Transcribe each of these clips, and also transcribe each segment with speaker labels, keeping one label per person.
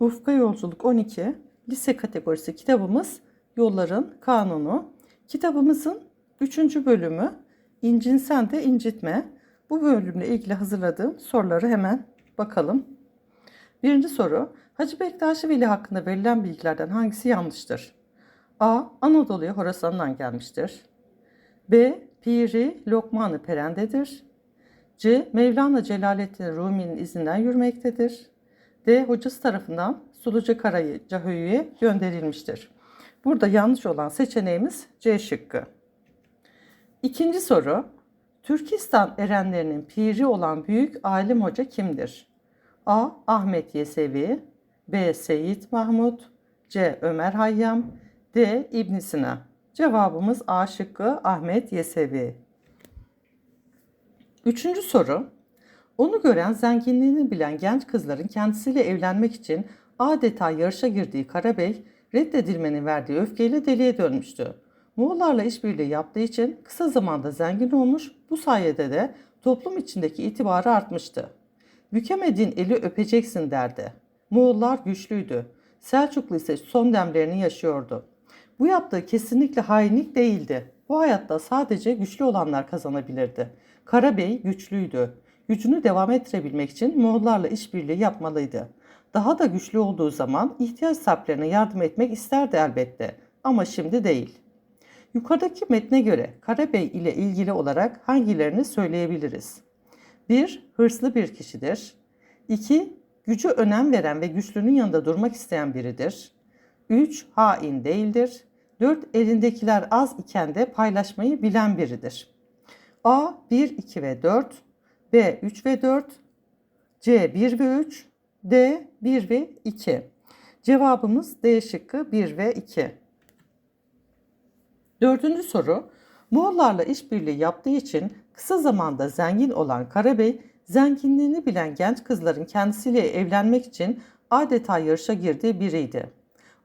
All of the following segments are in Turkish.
Speaker 1: Ufka Yolculuk 12 lise kategorisi kitabımız Yolların Kanunu. Kitabımızın 3. bölümü İncinsen de incitme. Bu bölümle ilgili hazırladığım soruları hemen bakalım. Birinci soru. Hacı Bektaşi Veli hakkında verilen bilgilerden hangisi yanlıştır? A. Anadolu'ya Horasan'dan gelmiştir. B. Piri Lokman-ı Peren'dedir. C. Mevlana Celaleddin Rumi'nin izinden yürümektedir. D. Hocası tarafından Suluca Karayı Cahöyü'ye gönderilmiştir. Burada yanlış olan seçeneğimiz C şıkkı. İkinci soru. Türkistan erenlerinin piri olan büyük alim hoca kimdir? A. Ahmet Yesevi B. Seyit Mahmud C. Ömer Hayyam D. İbn Sina Cevabımız A şıkkı Ahmet Yesevi. Üçüncü soru. Onu gören zenginliğini bilen genç kızların kendisiyle evlenmek için adeta yarışa girdiği Karabey, reddedilmenin verdiği öfkeyle deliye dönmüştü. Moğollarla işbirliği yaptığı için kısa zamanda zengin olmuş, bu sayede de toplum içindeki itibarı artmıştı. Bükemediğin eli öpeceksin derdi. Moğollar güçlüydü. Selçuklu ise son demlerini yaşıyordu. Bu yaptığı kesinlikle hainlik değildi. Bu hayatta sadece güçlü olanlar kazanabilirdi. Karabey güçlüydü. Gücünü devam ettirebilmek için Moğollarla işbirliği yapmalıydı. Daha da güçlü olduğu zaman ihtiyaç sahiplerine yardım etmek isterdi elbette. Ama şimdi değil. Yukarıdaki metne göre Karabey ile ilgili olarak hangilerini söyleyebiliriz? 1. Hırslı bir kişidir. 2. Gücü önem veren ve güçlünün yanında durmak isteyen biridir. 3. Hain değildir. 4. Elindekiler az iken de paylaşmayı bilen biridir. A. 1, 2 ve 4. B. 3 ve 4. C. 1 ve 3. D. 1 ve 2. Cevabımız D şıkkı 1 ve 2. Dördüncü soru. Moğollarla işbirliği yaptığı için kısa zamanda zengin olan Karabey, zenginliğini bilen genç kızların kendisiyle evlenmek için adeta yarışa girdiği biriydi.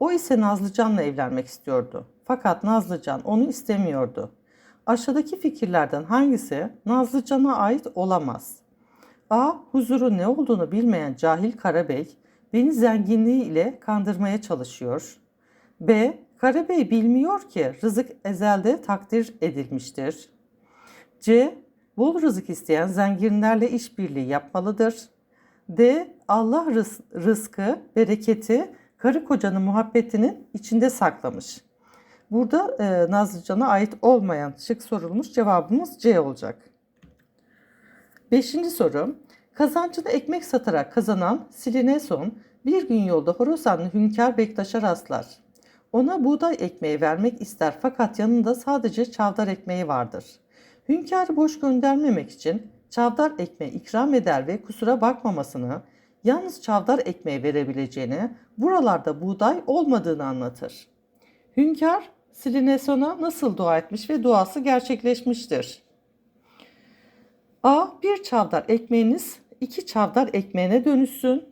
Speaker 1: O ise Nazlıcan'la evlenmek istiyordu. Fakat Nazlıcan onu istemiyordu. Aşağıdaki fikirlerden hangisi Nazlıcan'a ait olamaz? A. Huzuru ne olduğunu bilmeyen cahil Karabey, beni zenginliği ile kandırmaya çalışıyor. B. Karabey bilmiyor ki rızık ezelde takdir edilmiştir. C. Bol rızık isteyen zenginlerle işbirliği yapmalıdır. D. Allah rız- rızkı, bereketi karı kocanın muhabbetinin içinde saklamış. Burada e, Nazlıcan'a ait olmayan şık sorulmuş cevabımız C olacak. Beşinci soru. Kazancını ekmek satarak kazanan Silineson bir gün yolda Horasanlı Hünkar Bektaş'a rastlar. Ona buğday ekmeği vermek ister fakat yanında sadece çavdar ekmeği vardır. Hünkârı boş göndermemek için çavdar ekmeği ikram eder ve kusura bakmamasını, yalnız çavdar ekmeği verebileceğini, buralarda buğday olmadığını anlatır. Hünkâr Silineson'a nasıl dua etmiş ve duası gerçekleşmiştir. A. Bir çavdar ekmeğiniz iki çavdar ekmeğine dönüşsün.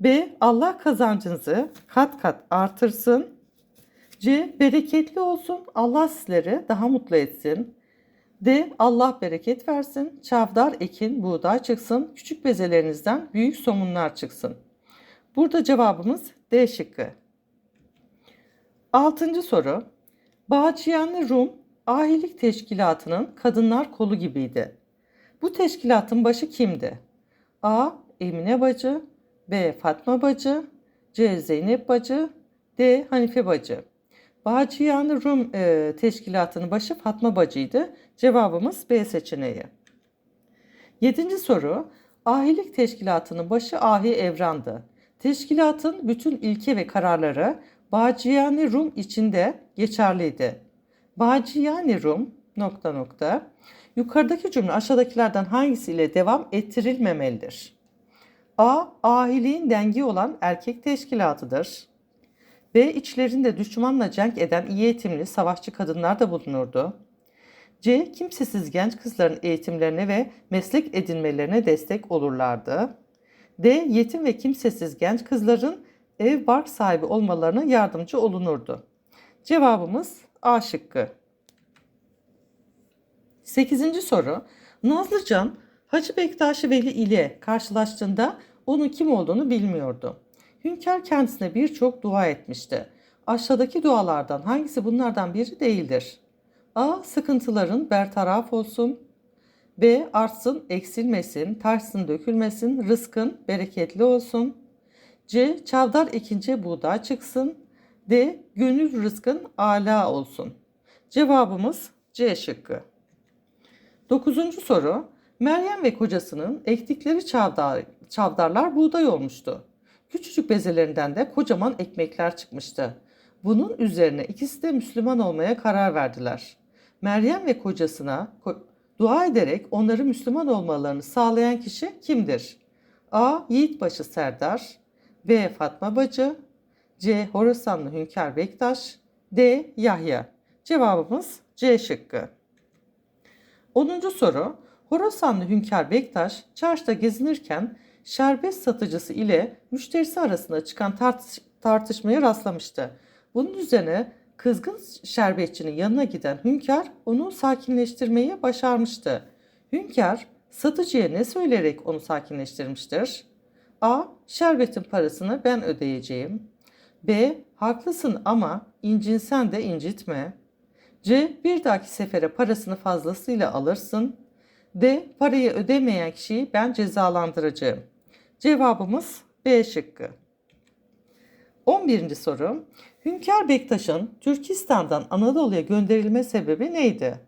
Speaker 1: B. Allah kazancınızı kat kat artırsın. C. Bereketli olsun. Allah sizleri daha mutlu etsin. D. Allah bereket versin. Çavdar ekin, buğday çıksın. Küçük bezelerinizden büyük somunlar çıksın. Burada cevabımız D şıkkı. Altıncı soru. Bağcıyanlı Rum ahilik teşkilatının kadınlar kolu gibiydi. Bu teşkilatın başı kimdi? A. Emine Bacı B. Fatma Bacı C. Zeynep Bacı D. Hanife Bacı Bağcıyanlı Rum e, teşkilatının başı Fatma Bacı'ydı. Cevabımız B seçeneği. Yedinci soru. Ahilik teşkilatının başı Ahi Evran'dı. Teşkilatın bütün ilke ve kararları Bağcıyani Rum içinde geçerliydi. Bağcıyani Rum nokta nokta yukarıdaki cümle aşağıdakilerden hangisiyle devam ettirilmemelidir? A. Ahiliğin dengi olan erkek teşkilatıdır. B. içlerinde düşmanla cenk eden iyi eğitimli savaşçı kadınlar da bulunurdu. C. Kimsesiz genç kızların eğitimlerine ve meslek edinmelerine destek olurlardı. D. Yetim ve kimsesiz genç kızların ev bark sahibi olmalarına yardımcı olunurdu. Cevabımız A şıkkı. 8. soru. Nazlıcan Hacı Bektaşi Veli ile karşılaştığında onun kim olduğunu bilmiyordu. Hünkar kendisine birçok dua etmişti. Aşağıdaki dualardan hangisi bunlardan biri değildir? A. Sıkıntıların bertaraf olsun. B. Artsın, eksilmesin, taşsın, dökülmesin, rızkın bereketli olsun. C. Çavdar ikinci buğday çıksın. D. Gönül rızkın ala olsun. Cevabımız C şıkkı. Dokuzuncu soru. Meryem ve kocasının ektikleri çavdar, çavdarlar buğday olmuştu. Küçücük bezelerinden de kocaman ekmekler çıkmıştı. Bunun üzerine ikisi de Müslüman olmaya karar verdiler. Meryem ve kocasına ko- dua ederek onları Müslüman olmalarını sağlayan kişi kimdir? A. Yiğitbaşı Serdar B. Fatma Bacı C. Horasanlı Hünkar Bektaş D. Yahya Cevabımız C şıkkı. 10. soru. Horasanlı Hünkar Bektaş çarşıda gezinirken şerbet satıcısı ile müşterisi arasında çıkan tartış- tartışmaya rastlamıştı. Bunun üzerine kızgın şerbetçinin yanına giden Hünkar onu sakinleştirmeyi başarmıştı. Hünkar satıcıya ne söyleyerek onu sakinleştirmiştir? A. Şerbetin parasını ben ödeyeceğim. B. Haklısın ama incinsen de incitme. C. Bir dahaki sefere parasını fazlasıyla alırsın. D. Parayı ödemeyen kişiyi ben cezalandıracağım. Cevabımız B şıkkı. 11. soru. Hünkar Bektaş'ın Türkistan'dan Anadolu'ya gönderilme sebebi neydi?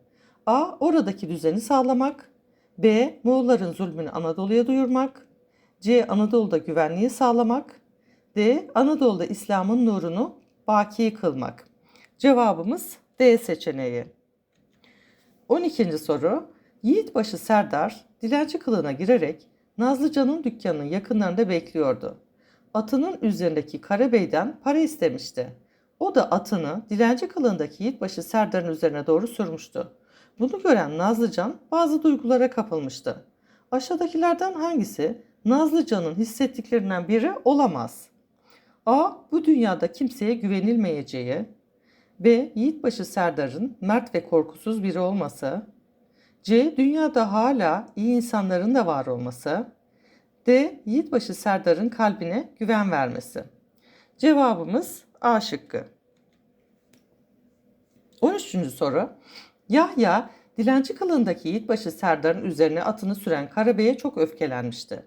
Speaker 1: A. Oradaki düzeni sağlamak. B. Moğolların zulmünü Anadolu'ya duyurmak. C. Anadolu'da güvenliği sağlamak. D. Anadolu'da İslam'ın nurunu baki kılmak. Cevabımız D seçeneği. 12. soru. Yiğitbaşı Serdar dilenci kılığına girerek Nazlıcan'ın dükkanının yakınlarında bekliyordu. Atının üzerindeki Karabey'den para istemişti. O da atını dilenci kılığındaki Yiğitbaşı Serdar'ın üzerine doğru sürmüştü. Bunu gören Nazlıcan bazı duygulara kapılmıştı. Aşağıdakilerden hangisi Nazlıcan'ın hissettiklerinden biri olamaz? A. Bu dünyada kimseye güvenilmeyeceği. B. Yiğitbaşı Serdar'ın mert ve korkusuz biri olması. C. Dünyada hala iyi insanların da var olması. D. Yiğitbaşı Serdar'ın kalbine güven vermesi. Cevabımız A şıkkı. 13. soru. Yahya, dilenci kılığındaki Yiğitbaşı Serdar'ın üzerine atını süren Karabey'e çok öfkelenmişti.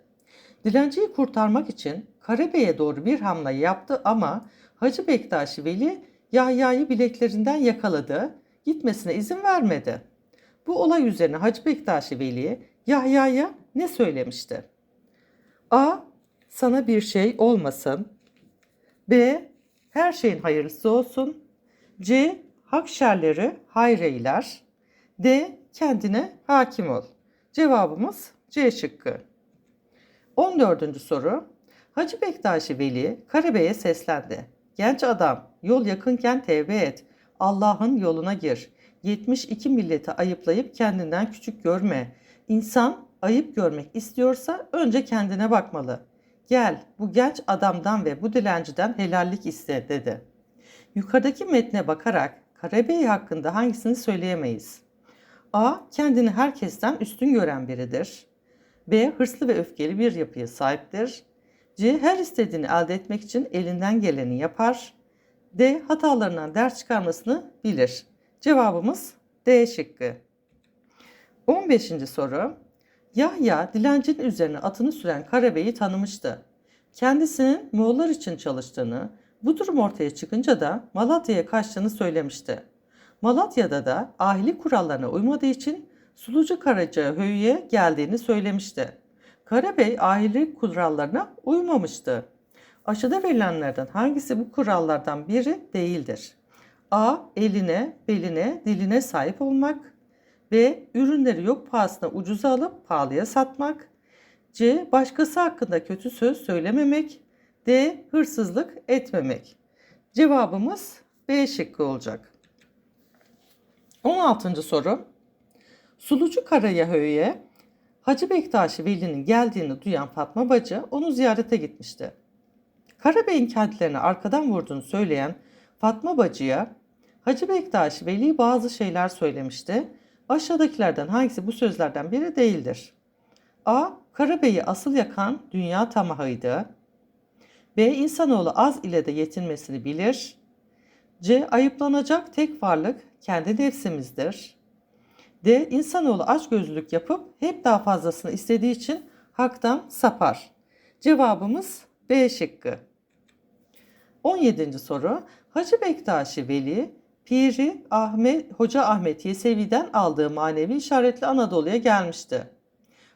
Speaker 1: Dilenciyi kurtarmak için Karabey'e doğru bir hamle yaptı ama Hacı Bektaşi Veli Yahya'yı bileklerinden yakaladı, gitmesine izin vermedi. Bu olay üzerine Hacı Bektaşi Veli Yahya'ya ne söylemişti? A. Sana bir şey olmasın. B. Her şeyin hayırlısı olsun. C. Hak şerleri hayreyler. D. Kendine hakim ol. Cevabımız C şıkkı. 14. soru. Hacı Bektaşi Veli Karabey'e seslendi. Genç adam, yol yakınken tevbe et. Allah'ın yoluna gir. 72 milleti ayıplayıp kendinden küçük görme. İnsan ayıp görmek istiyorsa önce kendine bakmalı. Gel bu genç adamdan ve bu dilenciden helallik iste dedi. Yukarıdaki metne bakarak Karabey hakkında hangisini söyleyemeyiz? A. Kendini herkesten üstün gören biridir. B. Hırslı ve öfkeli bir yapıya sahiptir. C. Her istediğini elde etmek için elinden geleni yapar. D. Hatalarından ders çıkarmasını bilir. Cevabımız D şıkkı. 15. soru. Yahya dilencinin üzerine atını süren Karabey'i tanımıştı. Kendisinin Moğollar için çalıştığını, bu durum ortaya çıkınca da Malatya'ya kaçtığını söylemişti. Malatya'da da ahili kurallarına uymadığı için Sulucu Karaca Höyü'ye geldiğini söylemişti. Karabey ahili kurallarına uymamıştı. Aşağıda verilenlerden hangisi bu kurallardan biri değildir? A. Eline, beline, diline sahip olmak. B. Ürünleri yok pahasına ucuza alıp pahalıya satmak. C. Başkası hakkında kötü söz söylememek. D. Hırsızlık etmemek. Cevabımız B şıkkı olacak. 16. soru. Sulucu Karayahöy'e Hacı Bektaşi Veli'nin geldiğini duyan Fatma Bacı onu ziyarete gitmişti. Karabey'in kendilerine arkadan vurduğunu söyleyen Fatma Bacı'ya Hacı Bektaşi Veli bazı şeyler söylemişti. Aşağıdakilerden hangisi bu sözlerden biri değildir? A. Karabey'i asıl yakan dünya tamahıydı. B. İnsanoğlu az ile de yetinmesini bilir. C. Ayıplanacak tek varlık kendi nefsimizdir. D. İnsanoğlu açgözlülük yapıp hep daha fazlasını istediği için haktan sapar. Cevabımız B şıkkı. 17. soru. Hacı Bektaşi Veli, Piri Ahmet, Hoca Ahmet Yesevi'den aldığı manevi işaretli Anadolu'ya gelmişti.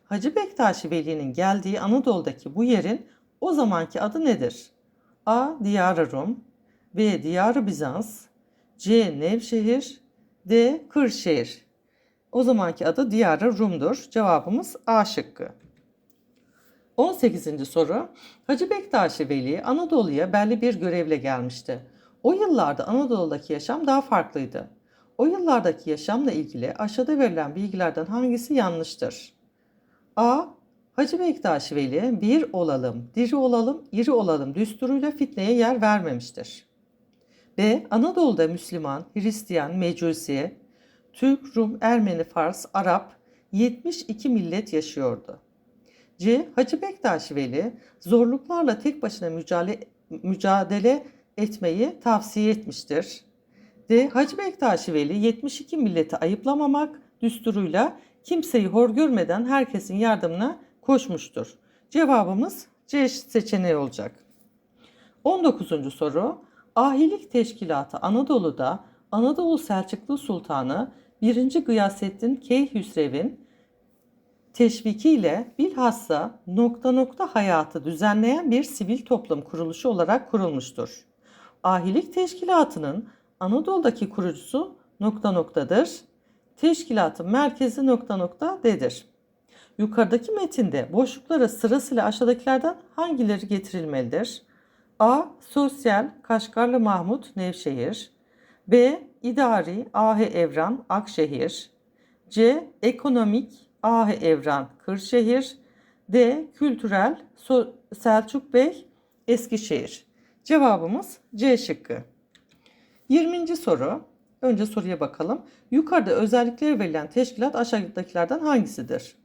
Speaker 1: Hacı Bektaşi Veli'nin geldiği Anadolu'daki bu yerin o zamanki adı nedir? A. Diyar-ı Rum B. Diyar-ı Bizans C. Nevşehir D. Kırşehir O zamanki adı Diyar-ı Rum'dur. Cevabımız A şıkkı. 18. soru. Hacı Bektaşi Veli Anadolu'ya belli bir görevle gelmişti. O yıllarda Anadolu'daki yaşam daha farklıydı. O yıllardaki yaşamla ilgili aşağıda verilen bilgilerden hangisi yanlıştır? A. Hacı Bektaşi Veli bir olalım, diri olalım, iri olalım düsturuyla fitneye yer vermemiştir. B. Anadolu'da Müslüman, Hristiyan, Mecusi, Türk, Rum, Ermeni, Fars, Arap 72 millet yaşıyordu. C. Hacı Bektaş Veli zorluklarla tek başına mücadele, mücadele etmeyi tavsiye etmiştir. D. Hacı Bektaş Veli 72 milleti ayıplamamak düsturuyla kimseyi hor görmeden herkesin yardımına koşmuştur. Cevabımız C seçeneği olacak. 19. soru. Ahilik Teşkilatı Anadolu'da Anadolu Selçuklu Sultanı 1. Gıyasettin Keyhüsrev'in teşvikiyle bilhassa nokta nokta hayatı düzenleyen bir sivil toplum kuruluşu olarak kurulmuştur. Ahilik Teşkilatı'nın Anadolu'daki kurucusu nokta noktadır. Teşkilatın merkezi nokta nokta D'dir. Yukarıdaki metinde boşluklara sırasıyla aşağıdakilerden hangileri getirilmelidir? A. Sosyal Kaşgarlı Mahmut Nevşehir B. İdari Ahi Evran Akşehir C. Ekonomik Ahi Evran Kırşehir D. Kültürel So- Selçuk Bey Eskişehir Cevabımız C şıkkı. 20. soru. Önce soruya bakalım. Yukarıda özellikleri verilen teşkilat aşağıdakilerden hangisidir?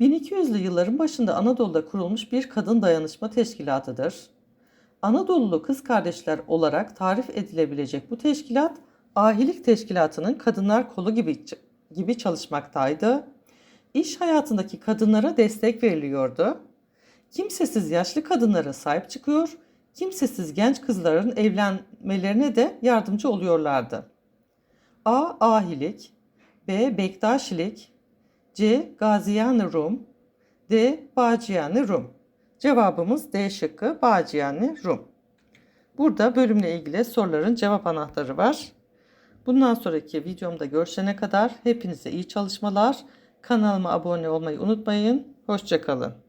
Speaker 1: 1200'lü yılların başında Anadolu'da kurulmuş bir kadın dayanışma teşkilatıdır. Anadolulu kız kardeşler olarak tarif edilebilecek bu teşkilat, ahilik teşkilatının kadınlar kolu gibi gibi çalışmaktaydı. İş hayatındaki kadınlara destek veriliyordu. Kimsesiz yaşlı kadınlara sahip çıkıyor, kimsesiz genç kızların evlenmelerine de yardımcı oluyorlardı. A. Ahilik B. Bektaşilik C. Gaziyan Rum D. Bağcıyan Rum Cevabımız D şıkkı Bağcıyan Rum. Burada bölümle ilgili soruların cevap anahtarı var. Bundan sonraki videomda görüşene kadar hepinize iyi çalışmalar. Kanalıma abone olmayı unutmayın. Hoşçakalın.